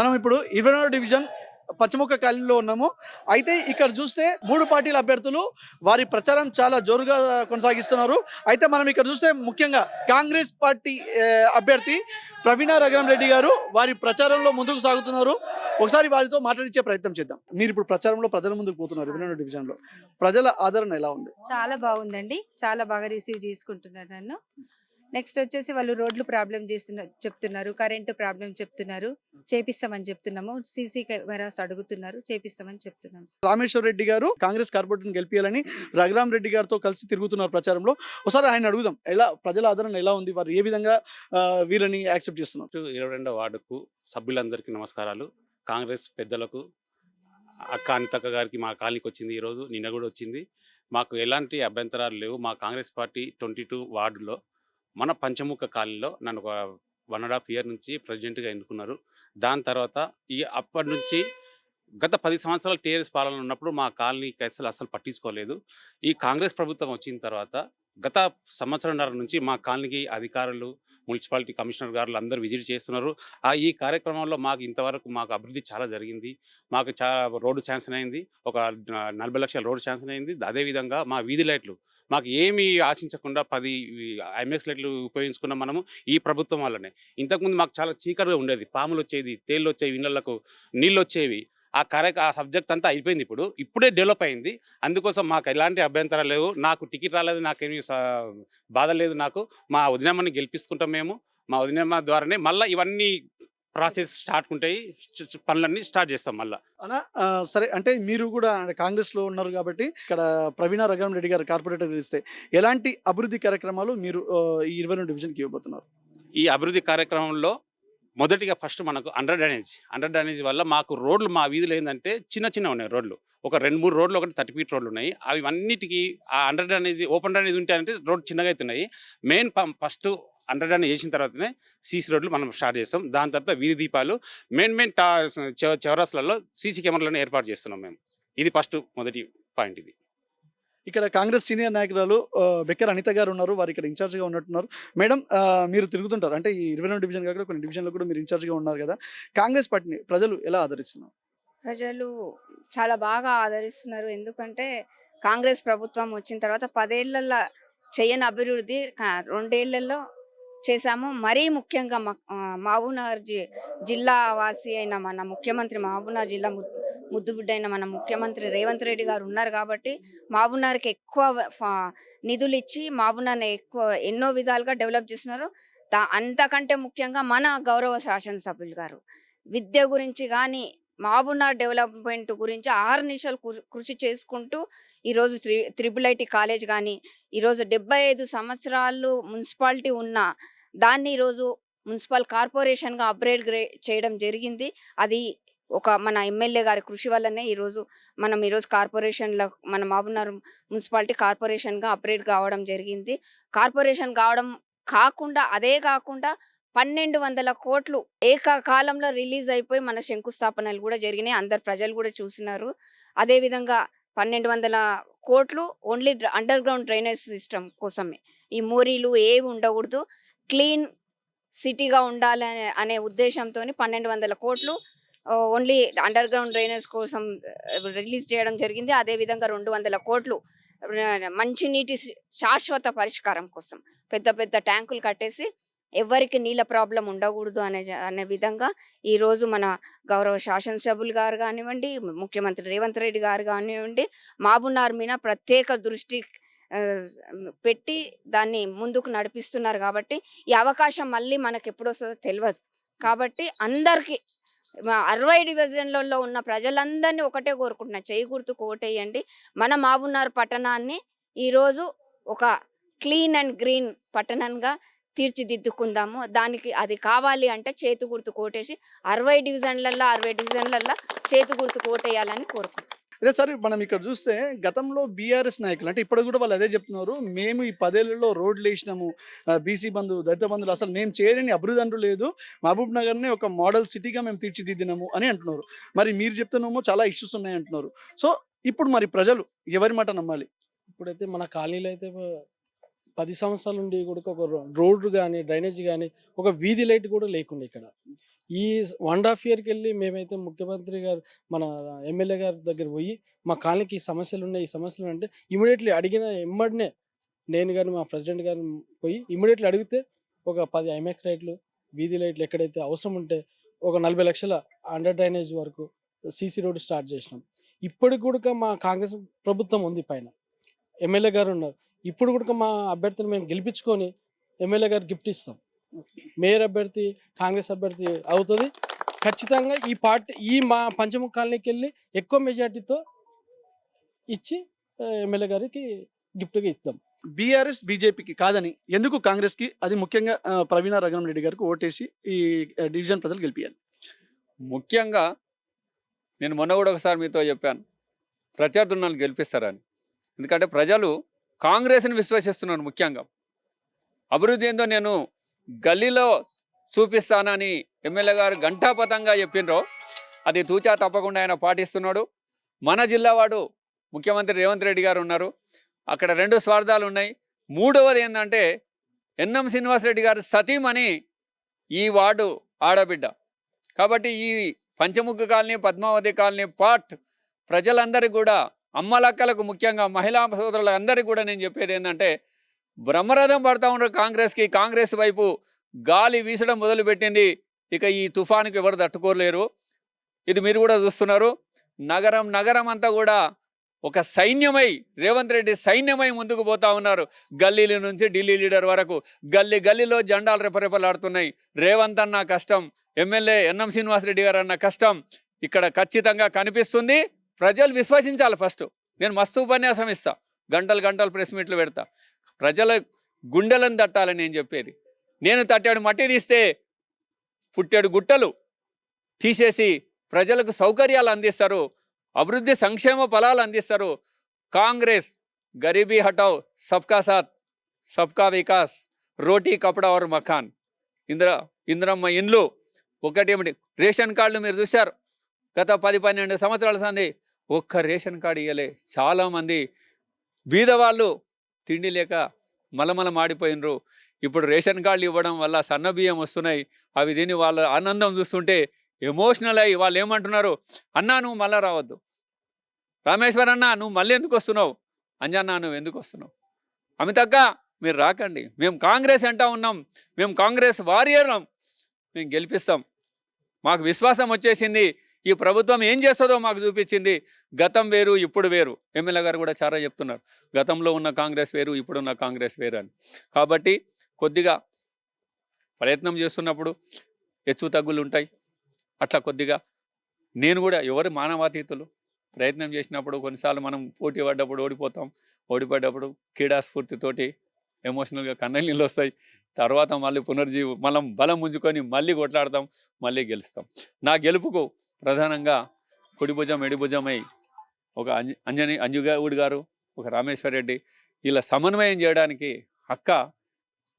మనం ఇప్పుడు ఇరవై డివిజన్ పశ్చిమొక్క కాలనీలో ఉన్నాము. అయితే ఇక్కడ చూస్తే మూడు పార్టీల అభ్యర్థులు వారి ప్రచారం చాలా జోరుగా కొనసాగిస్తున్నారు. అయితే మనం ఇక్కడ చూస్తే ముఖ్యంగా కాంగ్రెస్ పార్టీ అభ్యర్థి ప్రవీణ రఘురాం రెడ్డి గారు వారి ప్రచారంలో ముందుకు సాగుతున్నారు. ఒకసారి వారితో మాట్లాడించే ప్రయత్నం చేద్దాం. మీరు ఇప్పుడు ప్రచారంలో ప్రజల ముందుకు పోతున్నారు ఇరవై డివిజన్లో. ప్రజల ఆదరణ ఎలా ఉంది? చాలా బాగుందండి. చాలా బాగా రిసీవ్ చేసుకుంటున్నారు నన్ను. నెక్స్ట్ వచ్చేసి వాళ్ళు రోడ్లు ప్రాబ్లం చేస్తున్నారు చెప్తున్నారు కరెంటు ప్రాబ్లం చెప్తున్నారు చేపిస్తామని చెప్తున్నాము సీసీ కెమెరాస్ అడుగుతున్నారు చేపిస్తామని చెప్తున్నాం రామేశ్వర్ రెడ్డి గారు కాంగ్రెస్ కార్పొరేటర్ని గెలిపించాలని రఘురాం రెడ్డి గారితో కలిసి తిరుగుతున్నారు ప్రచారంలో. ఒకసారి ఆయన అడుగుదాం ఎలా ప్రజల ఆదరణ ఎలా ఉంది? వారు ఏ విధంగా వీళ్ళని యాక్సెప్ట్ చేస్తున్నారు? ఇరవై రెండో వార్డుకు సభ్యులందరికీ నమస్కారాలు. కాంగ్రెస్ పెద్దలకు అక్క అనితక్క గారికి మా కాలనీకి వచ్చింది ఈరోజు నిన్న కూడా వచ్చింది. మాకు ఎలాంటి అభ్యంతరాలు లేవు. మా కాంగ్రెస్ పార్టీ ట్వంటీ టూ వార్డులో మన పంచముఖ కాలనీలో నన్ను ఒక వన్ అండ్ హాఫ్ ఇయర్ నుంచి ప్రెసిడెంట్గా ఎన్నుకున్నారు. దాని తర్వాత ఈ అప్పటి నుంచి గత పది సంవత్సరాలు టీఆర్ఎస్ పాలన ఉన్నప్పుడు మా కాలనీకి అసలు అసలు పట్టించుకోలేదు. ఈ కాంగ్రెస్ ప్రభుత్వం వచ్చిన తర్వాత గత సంవత్సరంన్నర నుంచి మా కాలనీకి అధికారులు మున్సిపాలిటీ కమిషనర్ గారు అందరూ విజిట్ చేస్తున్నారు. ఆ ఈ కార్యక్రమంలో మాకు ఇంతవరకు మాకు అభివృద్ధి చాలా జరిగింది. మాకు చాలా రోడ్డు శాంక్షన్ అయింది. ఒక నలభై లక్షల రోడ్డు శాంక్షన్ అయింది. అదేవిధంగా మా వీధి లైట్లు మాకు ఏమీ ఆశించకుండా పది ఐమెక్స్ లైట్లు ఉపయోగించుకున్నాం మనము ఈ ప్రభుత్వం వల్లనే. ఇంతకుముందు మాకు చాలా చీకటిగా ఉండేది. పాములు వచ్చేది తేళ్ళు వచ్చేవి ఇళ్ళకు నీళ్ళు వచ్చేవి ఆ కార్య ఆ సబ్జెక్ట్ అంతా అయిపోయింది ఇప్పుడు. ఇప్పుడే డెవలప్ అయింది. అందుకోసం మాకు ఎలాంటి అభ్యంతరాలు లేవు. నాకు టికెట్ రాలేదు నాకేమీ బాధ లేదు నాకు. మా వదినమ్మని గెలిపించుకుంటాం మేము. మా వదినమ్మ ద్వారానే మళ్ళీ ఇవన్నీ ప్రాసెస్ స్టార్ట్ ఉంటాయి. పనులన్నీ స్టార్ట్ చేస్తాం మళ్ళీ. సరే అంటే మీరు కూడా కాంగ్రెస్లో ఉన్నారు కాబట్టి ఇక్కడ ప్రవీణ రఘురాం రెడ్డి గారు కార్పొరేటర్ గెలిస్తే ఎలాంటి అభివృద్ధి కార్యక్రమాలు మీరు ఈ ఇరవై రెండు డివిజన్కి ఇవ్వబోతున్నారు? ఈ అభివృద్ధి కార్యక్రమంలో మొదటిగా ఫస్ట్ మనకు అండర్ డ్రైనేజ్. అండర్ డ్రైనేజ్ వల్ల మాకు రోడ్లు మా వీధులు ఏంటంటే చిన్న చిన్న ఉన్నాయి రోడ్లు. ఒక రెండు మూడు రోడ్లు ఒకటి థర్టీ ఫీట్ రోడ్లు ఉన్నాయి. అవి అన్నిటికీ ఆ అండర్ డ్రైనేజ్ ఓపెన్ డ్రైనేజ్ ఉంటే అంటే రోడ్ చిన్నగా అవుతున్నాయి. మెయిన్ ఫస్ట్ అండర్ డ్రైనేజ్ చేసిన తర్వాతనే సీసీ రోడ్లు మనం స్టార్ట్ చేస్తాం. దాని తర్వాత వీధి దీపాలు మెయిన్ మెయిన్ టా చౌరాసులలో సీసీ కెమెరాలను ఏర్పాటు చేస్తున్నాం మేము. ఇది ఫస్ట్ మొదటి పాయింట్ ఇది. ఇక్కడ కాంగ్రెస్ సీనియర్ నాయకురాలు బెక్కర్ అనిత గారు ఉన్నారు. వారు ఇక్కడ ఇన్ఛార్జ్గా ఉన్నట్టున్నారు. మేడం మీరు తిరుగుతుంటారు. అంటే ఈ ఇరవై రెండు డివిజన్ కాకుండా కొన్ని డివిజన్లో కూడా మీరు ఇన్ఛార్జ్గా ఉన్నారు కదా. కాంగ్రెస్ పార్టీని ప్రజలు ఎలా ఆదరిస్తున్నారు? ప్రజలు చాలా బాగా ఆదరిస్తున్నారు. ఎందుకంటే కాంగ్రెస్ ప్రభుత్వం వచ్చిన తర్వాత పదేళ్ళలో చేయని అభివృద్ధి రెండేళ్ళలో చేశాము. మరీ ముఖ్యంగా మా- ఆ, మహబూబ్నగర్ జి జిల్లా వాసి అయిన మన ముఖ్యమంత్రి మహబూబ్నగర్ జిల్లా ముద్దుబిడ్డైన మన ముఖ్యమంత్రి రేవంత్ రెడ్డి గారు ఉన్నారు కాబట్టి మాబునార్కి ఎక్కువ ఫ- నిధులు ఇచ్చి మాబునార్ని ఎక్కువ ఎన్నో విధాలుగా డెవలప్ చేస్తున్నారు. దా అంతకంటే ముఖ్యంగా మన గౌరవ శాసనసభ్యులు గారు. విద్య గురించి కానీ మాబునార్ డెవలప్మెంట్ గురించి ఆరు నిమిషాలు కృషి చేసుకుంటూ ఈరోజు త్రి త్రిబుల్ ఐటీ కాలేజ్ కానీ ఈరోజు డెబ్బై ఐదు సంవత్సరాలు మున్సిపాలిటీ ఉన్న దాన్ని ఈరోజు మున్సిపల్ కార్పొరేషన్గా అప్గ్రేడ్ చేయడం జరిగింది. అది ఒక మన ఎమ్మెల్యే గారి కృషి వల్లనే ఈరోజు మనం ఈరోజు కార్పొరేషన్లో మన మహబూబ్నగర్ మున్సిపాలిటీ కార్పొరేషన్గా అప్గ్రేడ్ కావడం జరిగింది. కార్పొరేషన్ కావడం కాకుండా అదే కాకుండా పన్నెండు వందల కోట్లు ఏకకాలంలో రిలీజ్ అయిపోయి మన శంకుస్థాపనలు కూడా జరిగినాయి. అందరు ప్రజలు కూడా చూసినారు. అదే విధంగా పన్నెండు వందల కోట్లు only underground drainage system కోసమే. ఈ మోరీలు ఏవి ఉండకూడదు. క్లీన్ సిటీగా ఉండాలనే అనే ఉద్దేశంతో పన్నెండు వందల కోట్లు ఓన్లీ అండర్ గ్రౌండ్ డ్రైనేజ్ కోసం రిలీజ్ చేయడం జరిగింది. అదే విధంగా రెండు వందల కోట్లు మంచినీటి శాశ్వత పరిష్కారం కోసం పెద్ద పెద్ద ట్యాంకులు కట్టేసి ఎవరికి నీళ్ళ ప్రాబ్లం ఉండకూడదు అనే అనే విధంగా ఈరోజు మన గౌరవ శాసనసభ్యులు గారు కానివ్వండి ముఖ్యమంత్రి రేవంత్ రెడ్డి గారు కానివ్వండి మాబునార్ మీద ప్రత్యేక దృష్టి పెట్టి దాన్ని ముందుకు నడిపిస్తున్నారు కాబట్టి ఈ అవకాశం మళ్ళీ మనకు ఎప్పుడు వస్తుందో తెలియదు కాబట్టి అందరికీ అరవై డివిజన్లలో ఉన్న ప్రజలందరినీ ఒకటే కోరుకుంటున్నా. చేయి కోటేయండి. మన మాబునార్ పట్టణాన్ని ఈరోజు ఒక క్లీన్ అండ్ గ్రీన్ పట్టణంగా తీర్చిదిద్దుకుందాము. దానికి అది కావాలి అంటే చేతి గుర్తు కోటేసి అరవై డివిజన్లల్లో అరవై డివిజన్లల్లో చేతి గుర్తు కోటేయాలని కోరుకుంటున్నాను అదే సార్ మనం ఇక్కడ చూస్తే గతంలో బీఆర్ఎస్ నాయకులు అంటే ఇప్పుడు కూడా వాళ్ళు అదే చెప్తున్నారు మేము ఈ పదేళ్ళలో రోడ్లు వేసినాము బీసీ బంధు దళిత బంధువులు అసలు మేము చేయలేని అభివృద్ధి లేదు మహబూబ్ నగర్ని ఒక మోడల్ సిటీగా మేము తీర్చిదిద్దినాము అని అంటున్నారు. మరి మీరు చెప్తున్నామో చాలా ఇష్యూస్ ఉన్నాయి అంటున్నారు. సో ఇప్పుడు మరి ప్రజలు ఎవరి మాట నమ్మాలి? ఇప్పుడైతే మన కాలనీలో అయితే పది సంవత్సరాల నుండి కూడా ఒక రోడ్డు కానీ డ్రైనేజ్ కానీ ఒక వీధి లైట్ కూడా లేకుండా ఇక్కడ. ఈ వన్ అండ్ హాఫ్ ఇయర్కి వెళ్ళి మేమైతే ముఖ్యమంత్రి గారు మన ఎమ్మెల్యే గారి దగ్గర పోయి మా కాలనీకి ఈ సమస్యలు ఉన్నాయి ఈ సమస్యలు అంటే ఇమీడియట్లీ అడిగిన ఎమ్మడినే నేను కానీ మా ప్రెసిడెంట్ గారిని పోయి ఇమీడియట్లీ అడిగితే ఒక పది ఐమాక్స్ లైట్లు వీధి లైట్లు ఎక్కడైతే అవసరం ఉంటే ఒక నలభై లక్షల అండర్ డ్రైనేజ్ వరకు సీసీ రోడ్డు స్టార్ట్ చేసినాం. ఇప్పటికి కూడా మా కాంగ్రెస్ ప్రభుత్వం ఉంది పైన. ఎమ్మెల్యే గారు ఉన్నారు. ఇప్పుడు కూడా మా అభ్యర్థిని మేము గెలిపించుకొని ఎమ్మెల్యే గారు గిఫ్ట్ ఇస్తాం. మేయర్ అభ్యర్థి కాంగ్రెస్ అభ్యర్థి అవుతుంది. ఖచ్చితంగా ఈ పార్టీ ఈ మా పంచముఖ కాలనీకి వెళ్ళి ఎక్కువ మెజార్టీతో ఇచ్చి ఎమ్మెల్యే గారికి గిఫ్ట్గా ఇస్తాం. బీఆర్ఎస్ బీజేపీకి కాదని ఎందుకు కాంగ్రెస్కి అది ముఖ్యంగా ప్రవీణ రెడ్డి గారికి ఓటేసి ఈ డివిజన్ ప్రజలు గెలిపియాలి. ముఖ్యంగా నేను మొన్న కూడా ఒకసారి మీతో చెప్పాను ప్రత్యర్థులు నన్ను గెలిపిస్తారని. ఎందుకంటే ప్రజలు కాంగ్రెస్ని విశ్వసిస్తున్నారు ముఖ్యంగా. అభివృద్ధి ఏందో నేను గల్లీలో చూపిస్తానని ఎమ్మెల్యే గారు ఘంటాపథంగా చెప్పినరో అది తూచా తప్పకుండా ఆయన పాటిస్తున్నాడు. మన జిల్లా వాడు ముఖ్యమంత్రి రేవంత్ రెడ్డి గారు ఉన్నారు. అక్కడ రెండు స్వార్థాలు ఉన్నాయి. మూడవది ఏంటంటే ఎన్ఎం శ్రీనివాసరెడ్డి గారు సతీమణి ఈ వార్డు ఆడబిడ్డ. కాబట్టి ఈ Panchamukha colony Padmavathi colony part ప్రజలందరికీ కూడా అమ్మలక్కలకు ముఖ్యంగా మహిళా సోదరులందరికీ కూడా నేను చెప్పేది ఏంటంటే బ్రహ్మరథం పడతా ఉన్నారు కాంగ్రెస్కి. కాంగ్రెస్ వైపు గాలి వీసడం మొదలుపెట్టింది. ఇక ఈ తుఫానుకి ఎవరు తట్టుకోలేరు. ఇది మీరు కూడా చూస్తున్నారు. నగరం నగరం అంతా కూడా ఒక సైన్యమై రేవంత్ రెడ్డి సైన్యమై ముందుకు పోతా ఉన్నారు. గల్లీల నుంచి ఢిల్లీ లీడర్ వరకు. గల్లీ గల్లీలో జెండాలు రెపరెపలాడుతున్నాయి. రేవంత్ అన్న కష్టం ఎమ్మెల్యే ఎన్ఎం శ్రీనివాసరెడ్డి గారు అన్న కష్టం ఇక్కడ ఖచ్చితంగా కనిపిస్తుంది. ప్రజలు విశ్వసించాలి ఫస్ట్. నేను మస్తు ఉపన్యాసం ఇస్తా. గంటలు గంటలు ప్రెస్ మీట్లు పెడతా. ప్రజల గుండెలను తట్టాలని నేను చెప్పేది. నేను తట్టాడు మట్టి తీస్తే పుట్టాడు గుట్టలు. తీసేసి ప్రజలకు సౌకర్యాలు అందిస్తారు అభివృద్ధి సంక్షేమ ఫలాలు అందిస్తారు. కాంగ్రెస్ గరీబీ హటావ్ సబ్కా సాత్ సబ్కా వికాస్ రోటీ కపడా और మఖాన్. ఇంద్ర ఇంద్రమ్మ ఇండ్లు ఒకటి ఏమిటి? రేషన్ కార్డులు మీరు చూశారు. గత పది పన్నెండు సంవత్సరాల సంది ఒక్క రేషన్ కార్డు ఇవ్వలే చాలామంది బీదవాళ్ళు తిండి లేక మలమల మాడిపోయినరు ఇప్పుడు రేషన్ కార్డులు ఇవ్వడం వల్ల సన్న బియ్యం వస్తున్నాయి. అవి తిని వాళ్ళ ఆనందం చూస్తుంటే ఎమోషనల్ అయ్యి వాళ్ళు ఏమంటున్నారు? అన్నా నువ్వు మళ్ళా రావద్దు. రామేశ్వర్ అన్న నువ్వు మళ్ళీ ఎందుకు వస్తున్నావు? అంజన్న నువ్వు ఎందుకు వస్తున్నావు? అమితక్క మీరు రాకండి. మేము కాంగ్రెస్ అంటా ఉన్నాం. మేము కాంగ్రెస్ వారియర్లం మేము గెలిపిస్తాం. మాకు విశ్వాసం వచ్చేసింది. ఈ ప్రభుత్వం ఏం చేస్తుందో మాకు చూపించింది. గతం వేరు ఇప్పుడు వేరు. ఎమ్మెల్యే గారు కూడా చాలా చెప్తున్నారు. గతంలో ఉన్న కాంగ్రెస్ వేరు ఇప్పుడున్న కాంగ్రెస్ వేరు అని. కాబట్టి కొద్దిగా ప్రయత్నం చేస్తున్నప్పుడు హెచ్చు తగ్గులు ఉంటాయి. అట్లా కొద్దిగా నేను కూడా ఎవరు మానవాతీతులు ప్రయత్నం చేసినప్పుడు కొన్నిసార్లు మనం పోటీ పడ్డప్పుడు ఓడిపోతాం. ఓడిపడ్డప్పుడు క్రీడాస్ఫూర్తితోటి ఎమోషనల్గా కన్నీళ్ళు నీళ్ళు వస్తాయి తర్వాత మళ్ళీ పునర్జీవి మనం బలం ముంజుకొని మళ్ళీ కొట్లాడతాం మళ్ళీ గెలుస్తాం. నా గెలుపుకు ప్రధానంగా కుడిభుజం భుజం ఎడి ఒక అంజని అంజుగౌడ్ గారు ఒక రామేశ్వర్ రెడ్డి ఇలా సమన్వయం చేయడానికి అక్క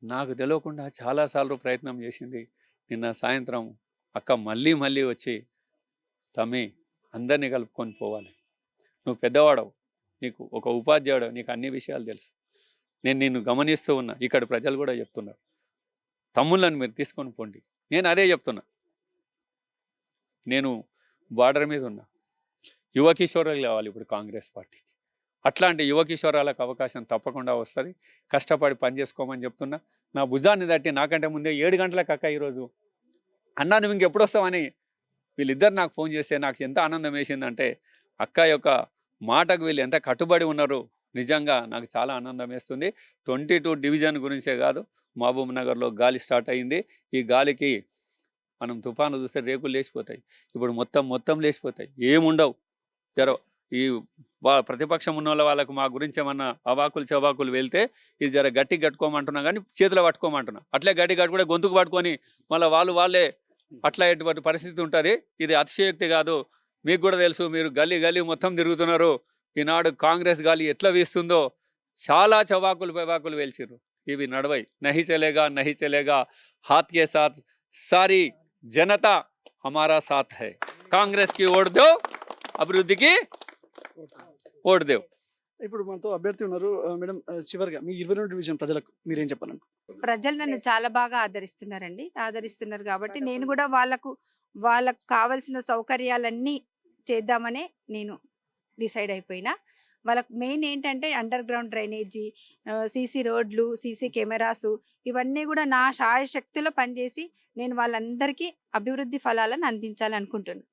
నాకు తెలియకుండా చాలాసార్లు ప్రయత్నం చేసింది. నిన్న సాయంత్రం అక్క మళ్ళీ మళ్ళీ వచ్చి తమ్మి అందరినీ కలుపుకొని పోవాలి. నువ్వు పెద్దవాడవు. నీకు ఒక ఉపాధ్యాయుడు. నీకు అన్ని విషయాలు తెలుసు. నేను నిన్ను గమనిస్తూ ఉన్నా. ఇక్కడ ప్రజలు కూడా చెప్తున్నారు. తమ్ముళ్ళని మీరు తీసుకొని పోండి. నేను అదే చెప్తున్నా. నేను బార్డర్ మీద ఉన్నా. యువ కిషోరాలు కావాలి ఇప్పుడు కాంగ్రెస్ పార్టీకి అట్లాంటి యువ కిషోరాలకు అవకాశం తప్పకుండా వస్తుంది. కష్టపడి పని చేసుకోమని చెప్తున్నా. నా భుజాన్ని తట్టి నాకంటే ముందే ఏడు గంటలకు అక్క ఈరోజు. అన్నా నువ్వు ఇంకెప్పుడు వస్తావని? వీళ్ళిద్దరు నాకు ఫోన్ చేస్తే నాకు ఎంత ఆనందం వేసిందంటే అక్క యొక్క మాటకు వీళ్ళు ఎంత కట్టుబడి ఉన్నారు. నిజంగా నాకు చాలా ఆనందం వేస్తుంది. ట్వంటీ టూ డివిజన్ గురించే కాదు మహబూబ్ నగర్లో గాలి స్టార్ట్ అయింది. ఈ గాలికి మనం తుఫాను చూస్తే రేకులు లేచిపోతాయి. ఇప్పుడు మొత్తం మొత్తం లేచిపోతాయి. ఏముండవు. జర ఈ వా ప్రతిపక్షం ఉన్న వాళ్ళ వాళ్ళకు మా గురించి ఏమన్నా అవాకులు చవాకులు వెళ్తే ఇది జర గట్టి కట్టుకోమంటున్నా కానీ చేతిలో పట్టుకోమంటున్నా. అట్లే గట్టి కట్టుకుంటే గొంతుకు పట్టుకొని మళ్ళీ వాళ్ళు వాళ్ళే అట్లా ఎటువంటి పరిస్థితి ఉంటుంది? ఇది అతిశయోక్తి కాదు. మీకు కూడా తెలుసు మీరు గల్లీ గల్లీ మొత్తం తిరుగుతున్నారు. ఈనాడు కాంగ్రెస్ గాలి ఎట్లా వీస్తుందో చాలా చవాకులు పెవాకులు వేల్చిర్రు ఇవి నడవై. నహి చలేగా నహి చలేగా హాత్ కే సాత్ సారీ. జనతా హమారా సాత్ హై కాంగ్రెస్కి ఓట్ దేవ్ అభివృద్ధికి ఓట్ దేవ్ ఇప్పుడు మనతో అభ్యర్థి ఉన్నారు మేడం చివరిగా మీ ఇరవై రెండు డివిజన్ ప్రజలకు మీరేం చెప్పాలను ప్రజలు నన్ను చాలా బాగా ఆదరిస్తున్నారండి. ఆదరిస్తున్నారు కాబట్టి నేను కూడా వాళ్ళకు వాళ్ళకు కావలసిన సౌకర్యాలన్నీ చేద్దామనే నేను డిసైడ్ అయిపోయినా. వాళ్ళకి మెయిన్ ఏంటంటే underground drainage CC roads CC cameras ఇవన్నీ కూడా నా శాయశక్తిలో పనిచేసి నేను వాళ్ళందరికీ అభివృద్ధి ఫలాలను అందించాలనుకుంటున్నాను